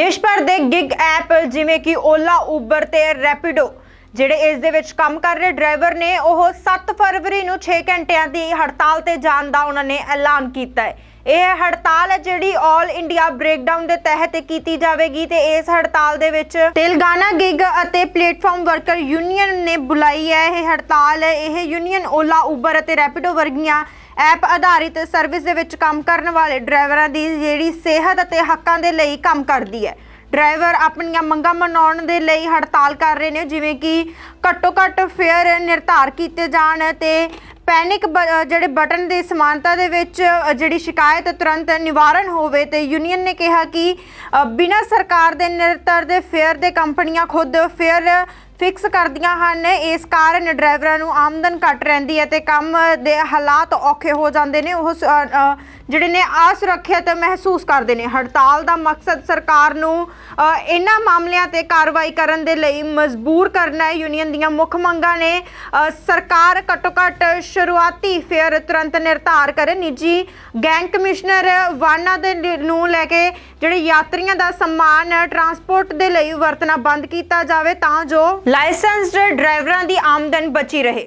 ਦੇਸ਼ ਭਰ ਦੇ ਗਿਗ ਐਪ ਜਿਵੇਂ ਕਿ ਓਲਾ ਉਬਰ ਤੇ ਰੈਪਿਡੋ ਜਿਹੜੇ ਇਸ ਦੇ ਵਿੱਚ ਕੰਮ ਕਰ ਰਹੇ ਡਰਾਈਵਰ ਨੇ, ਉਹ 7 ਫਰਵਰੀ ਨੂੰ 6 ਘੰਟਿਆਂ ਦੀ ਹੜਤਾਲ ਤੇ ਜਾਣ ਦਾ ਉਹਨਾਂ ਨੇ ਐਲਾਨ ਕੀਤਾ ਹੈ। ਇਹ ਹੜਤਾਲ ਹੈ ਜਿਹੜੀ 올 ਇੰਡੀਆ ਬ੍ਰੇਕਡਾਊਨ ਦੇ ਤਹਿਤ ਕੀਤੀ ਜਾਵੇਗੀ ਤੇ ਇਸ ਹੜਤਾਲ ਦੇ ਵਿੱਚ ਤੇਲੰਗਾਨਾ ਗਿਗ ਅਤੇ ਪਲੇਟਫਾਰਮ ਵਰਕਰ ਯੂਨੀਅਨ ਨੇ ਬੁਲਾਈ ਹੈ। ਇਹ ਹੜਤਾਲ ਇਹ ਯੂਨੀਅਨ ਓਲਾ ਉਬਰ ਅਤੇ ਰੈਪਿਡੋ ਵਰਗੀਆਂ ਐਪ ਆਧਾਰਿਤ ਸਰਵਿਸ ਦੇ ਵਿੱਚ ਕੰਮ ਕਰਨ ਵਾਲੇ ਡਰਾਈਵਰਾਂ ਦੀ ਜਿਹੜੀ ਸਿਹਤ ਅਤੇ ਹੱਕਾਂ ਦੇ ਲਈ ਕੰਮ ਕਰਦੀ ਹੈ। ਡਰਾਈਵਰ ਆਪਣੀਆਂ ਮੰਗਾਂ ਮਨਾਉਣ ਦੇ ਲਈ ਹੜਤਾਲ ਕਰ ਰਹੇ ਨੇ, ਜਿਵੇਂ ਕਿ ਘੱਟੋ ਘੱਟ ਫੇਅਰ ਨਿਰਧਾਰ ਕੀਤੇ ਜਾਣ ਤੇ ਪੈਨਿਕ ਬ- ਜਿਹੜੇ ਬਟਨ ਦੀ ਸਮਾਨਤਾ ਦੇ ਵਿੱਚ ਜਿਹੜੀ ਸ਼ਿਕਾਇਤ ਤੁਰੰਤ ਨਿਵਾਰਨ ਹੋਵੇ ਤੇ ਯੂਨੀਅਨ ਨੇ ਕਿਹਾ ਕਿ ਬਿਨਾਂ ਸਰਕਾਰ ਦੇ ਨਿਰਤਰ ਦੇ ਫੇਅਰ ਦੇ ਕੰਪਨੀਆਂ ਖੁਦ ਫੇਅਰ ਫਿਕਸ ਕਰਦੀਆਂ ਹਨ। ਇਸ ਕਾਰਨ ਡਰਾਈਵਰਾਂ ਨੂੰ ਆਮਦਨ ਘੱਟ ਰਹਿੰਦੀ ਹੈ ਤੇ ਕੰਮ ਦੇ ਹਾਲਾਤ ਔਖੇ ਹੋ ਜਾਂਦੇ ਨੇ। ਉਹ ਜਿਹੜੇ ਨੇ ਅਸੁਰੱਖਿਅਤ ਮਹਿਸੂਸ ਕਰਦੇ ਨੇ। ਹੜਤਾਲ ਦਾ ਮਕਸਦ ਸਰਕਾਰ ਨੂੰ ਇਹਨਾਂ ਮਾਮਲਿਆਂ ਤੇ ਕਾਰਵਾਈ ਕਰਨ ਦੇ ਲਈ ਮਜਬੂਰ ਕਰਨਾ ਹੈ। ਯੂਨੀਅਨ ਦੀਆਂ ਮੁੱਖ ਮੰਗਾਂ ਨੇ ਸਰਕਾਰ ਘੱਟੋ ਘੱਟ ਸ਼ੁਰੂਆਤੀ ਫੇਅਰ ਤੁਰੰਤ ਨਿਰਧਾਰ ਕਰੇ। ਨਿੱਜੀ ਗੈਂਗ ਕਮਿਸ਼ਨਰ ਵਾਹਨਾਂ ਦੇ ਲ- ਨੂੰ ਲੈ ਕੇ ਜਿਹੜੇ ਯਾਤਰੀਆਂ ਦਾ ਸਮਾਨ ਟਰਾਂਸਪੋਰਟ ਦੇ ਲਈ ਵਰਤਣਾ ਬੰਦ ਕੀਤਾ ਜਾਵੇ ਤਾਂ ਜੋ ਲਾਇਸੈਂਸਡ ਡਰਾਈਵਰਾਂ ਦੀ ਆਮਦਨ ਬਚੀ ਰਹੇ।